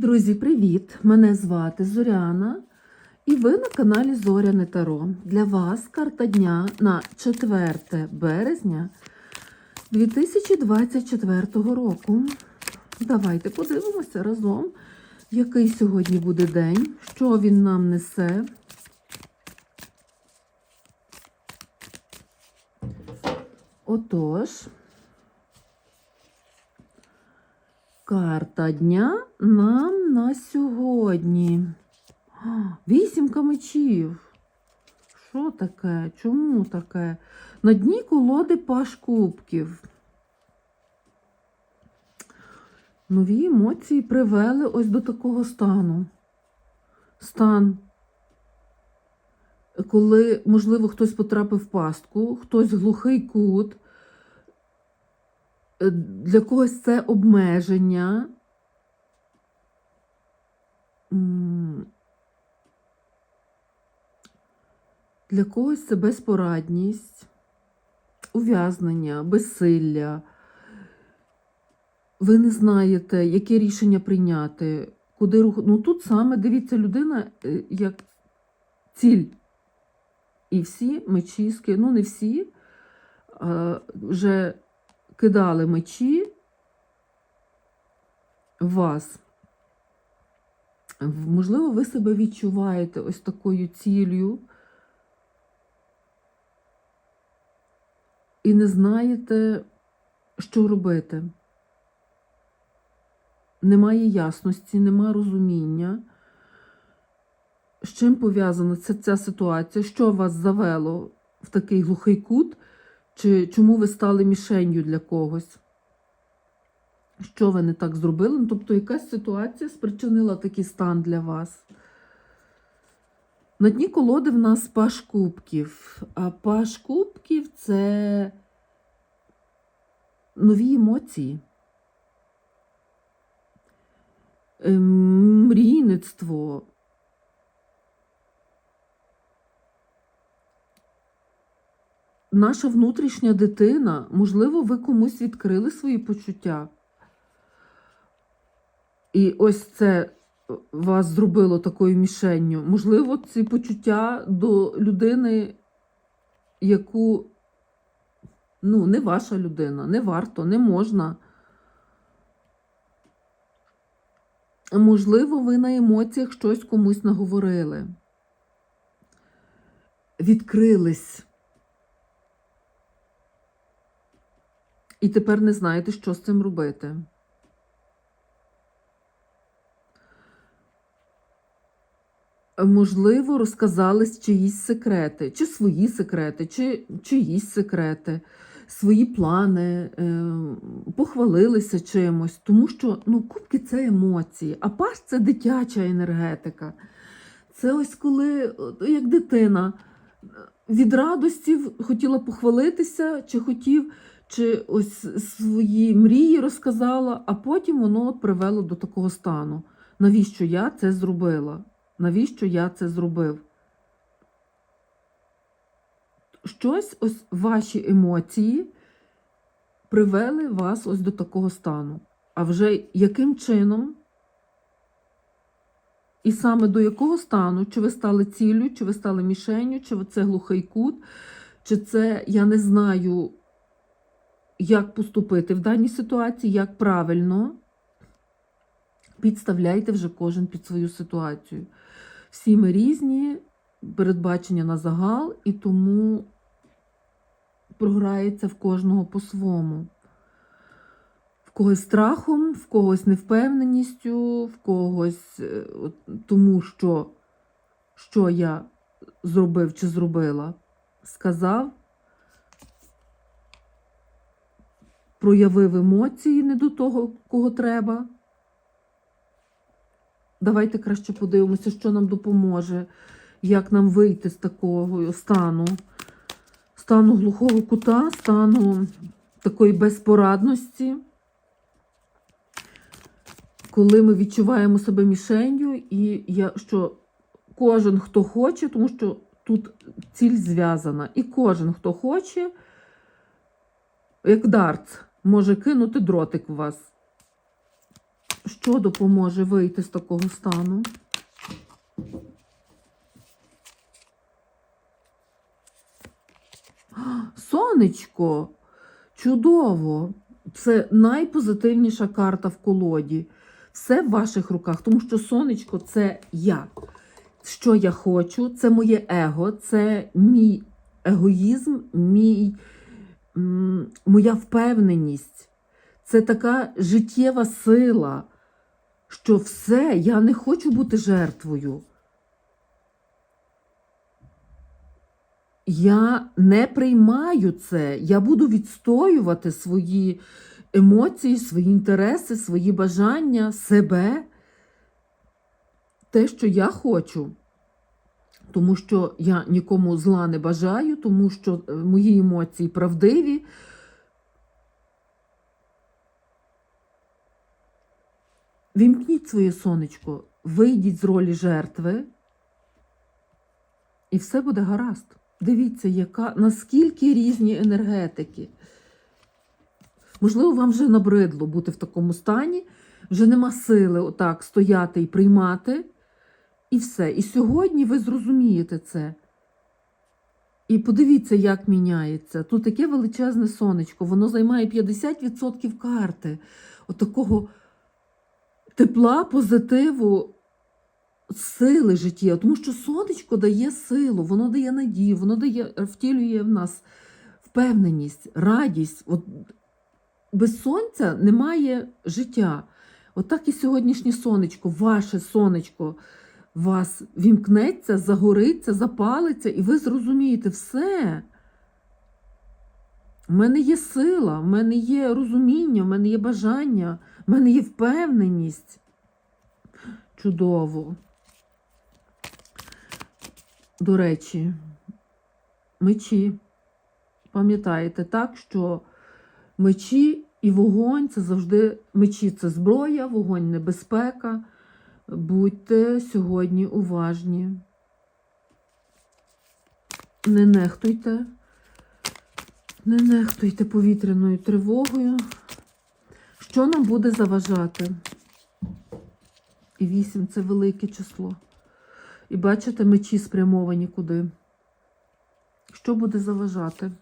Друзі, привіт! Мене звати Зоряна, і ви на каналі Зоряне Таро. Для вас карта дня на 4 березня 2024 року. Давайте подивимося разом, який сьогодні буде день, що він нам несе. Отож. Карта дня нам на сьогодні. Вісімка мечів. Що таке? Чому таке? На дні колоди паш кубків. Нові емоції привели ось до такого стану. Стан, коли, можливо, хтось потрапив в пастку, хтось глухий кут. Е, Для когось це обмеження. Для когось це безпорадність, ув'язнення, безсилля. Ви не знаєте, яке рішення прийняти, куди рух. Ну тут саме дивіться, людина е, як ціль. І всі мечі ну не всі, а вже кидали мечі в вас. Можливо, ви себе відчуваєте ось такою ціллю і не знаєте, що робити. Немає ясності, немає розуміння. З чим пов'язана ця, ця ситуація? Що вас завело в такий глухий кут? Чи чому ви стали мішенью для когось? Що ви не так зробили? Ну, тобто, якась ситуація спричинила такий стан для вас. На дні колоди в нас паш кубків. А паш кубків це нові емоції. Ем, Мрійництво. Наша внутрішня дитина, можливо, ви комусь відкрили свої почуття. І ось це вас зробило такою мішенню. Можливо, ці почуття до людини, яку ну, не ваша людина, не варто, не можна. Можливо, ви на емоціях щось комусь наговорили. Відкрились. І тепер не знаєте, що з цим робити. Можливо, розказались чиїсь секрети, чи свої секрети, чи чиїсь секрети, свої плани, е, похвалилися чимось, тому що ну, кубки це емоції, а паш це дитяча енергетика. Це ось коли, як дитина, від радості хотіла похвалитися, чи хотів, чи ось свої мрії розказала, а потім воно привело до такого стану. Навіщо я це зробила? Навіщо я це зробив? Щось ось ваші емоції привели вас ось до такого стану. А вже яким чином? І саме до якого стану, чи ви стали ціллю, чи ви стали мішенню, чи це глухий кут, чи це я не знаю, як поступити в даній ситуації, як правильно. Підставляйте вже кожен під свою ситуацію. Всі ми різні, передбачення на загал, і тому програється в кожного по-своєму. В когось страхом, в когось невпевненістю, в когось е, тому, що, що я зробив чи зробила, сказав, проявив емоції не до того, кого треба. Давайте краще подивимося, що нам допоможе, як нам вийти з такого стану, стану глухого кута, стану такої безпорадності, коли ми відчуваємо себе мішенью, і я, що кожен, хто хоче, тому що тут ціль зв'язана, і кожен, хто хоче, як дартс, може кинути дротик в вас. Що допоможе вийти з такого стану? Сонечко! Чудово! Це найпозитивніша карта в колоді. Все в ваших руках, тому що сонечко це я. Що я хочу, це моє его, це мій егоїзм, мій, моя впевненість. Це така життєва сила, що все, я не хочу бути жертвою. Я не приймаю це. Я буду відстоювати свої емоції, свої інтереси, свої бажання, себе, те, що я хочу. Тому що я нікому зла не бажаю, тому що е, мої емоції правдиві. Вімкніть своє сонечко, вийдіть з ролі жертви, і все буде гаразд. Дивіться, яка, наскільки різні енергетики. Можливо, вам вже набридло бути в такому стані, вже нема сили отак стояти і приймати. І все. І сьогодні ви зрозумієте це. І подивіться, як міняється. Тут таке величезне сонечко, воно займає 50% карти. Отакого тепла, позитиву, сили життя. Тому що сонечко дає силу, воно дає надію, воно дає, втілює в нас впевненість, радість. От без сонця немає життя. Отак і сьогоднішнє сонечко, ваше сонечко вас вімкнеться, загориться, запалиться, і ви зрозумієте все. У мене є сила, в мене є розуміння, в мене є бажання, в мене є впевненість. Чудово. До речі, мечі. Пам'ятаєте так, що мечі і вогонь це завжди мечі це зброя, вогонь небезпека. Будьте сьогодні уважні. Не нехтуйте, не нехтуйте повітряною тривогою. Що нам буде заважати? І вісім це велике число. І бачите, мечі спрямовані куди. Що буде заважати?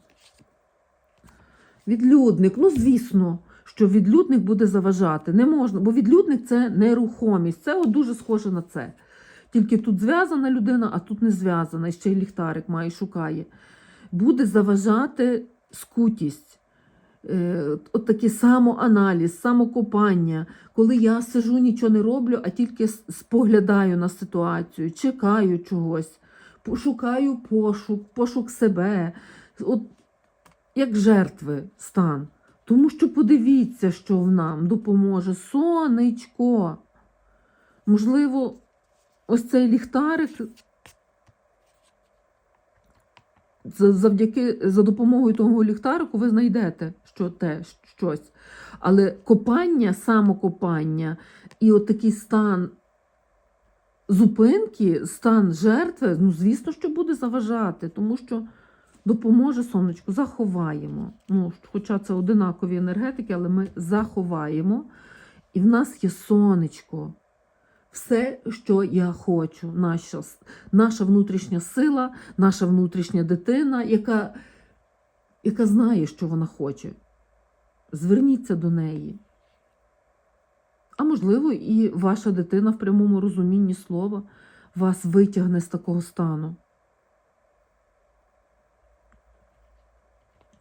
Відлюдник, ну, звісно, що відлюдник буде заважати. Не можна, бо відлюдник це нерухомість. Це от дуже схоже на це. Тільки тут зв'язана людина, а тут не зв'язана. І ще й ліхтарик має, шукає. Буде заважати скутість. Е, От такий самоаналіз, самокопання, коли я сижу, нічого не роблю, а тільки споглядаю на ситуацію, чекаю чогось, шукаю пошук, пошук себе. От як жертви стан. Тому що подивіться, що в нам допоможе сонечко. Можливо, ось цей ліхтарик завдяки за допомогою того ліхтарику ви знайдете що те, щось. Але копання, самокопання і от такий стан зупинки, стан жертви, ну, звісно, що буде заважати, тому що допоможе сонечку, заховаємо. Ну, хоча це одинакові енергетики, але ми заховаємо. І в нас є сонечко. Все, що я хочу, наша, наша внутрішня сила, наша внутрішня дитина, яка, яка знає, що вона хоче. Зверніться до неї. А можливо, і ваша дитина в прямому розумінні слова вас витягне з такого стану.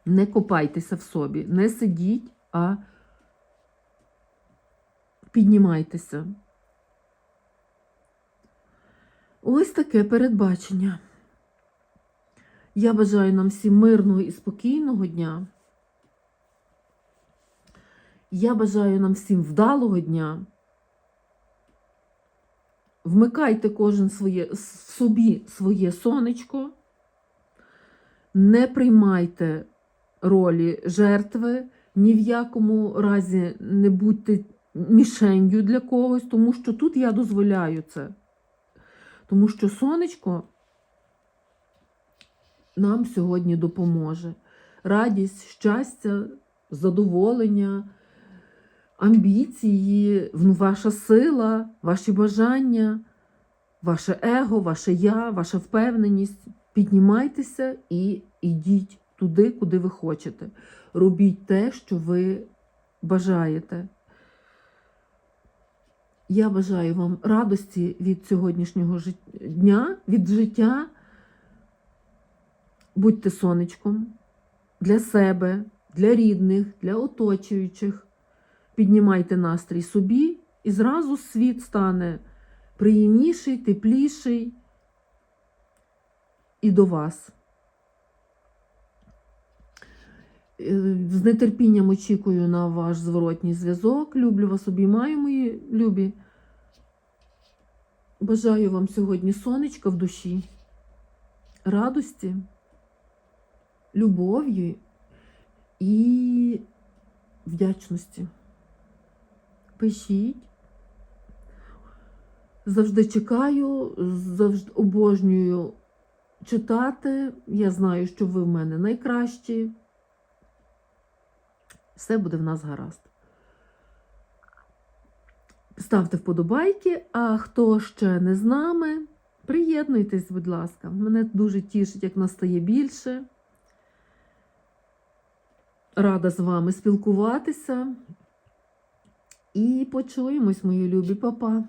Не копайтеся в собі, не сидіть, а піднімайтеся. Ось таке передбачення. Я бажаю нам всім мирного і спокійного дня. Я бажаю нам всім вдалого дня. Вмикайте кожен своє, собі своє сонечко. Не приймайте ролі жертви, ні в якому разі не будьте мішенью для когось, тому що тут я дозволяю це. Тому що сонечко нам сьогодні допоможе. Радість, щастя, задоволення, амбіції, ваша сила, ваші бажання, ваше его, ваше я, ваша впевненість. Піднімайтеся і йдіть туди, куди ви хочете. Робіть те, що ви бажаєте. Я бажаю вам радості від сьогоднішнього дня, від життя. Будьте сонечком для себе, для рідних, для оточуючих. Піднімайте настрій собі, і зразу світ стане приємніший, тепліший і до вас. З нетерпінням очікую на ваш зворотній зв'язок. Люблю вас, обіймаю, мої любі. Бажаю вам сьогодні сонечка в душі, радості, любов'ю і вдячності. Пишіть. Завжди чекаю, завжди обожнюю читати. Я знаю, що ви в мене найкращі. Все буде в нас гаразд. Ставте вподобайки, а хто ще не з нами, приєднуйтесь, будь ласка. Мене дуже тішить, як нас стає більше. Рада з вами спілкуватися. І почуємось, мої любі папа.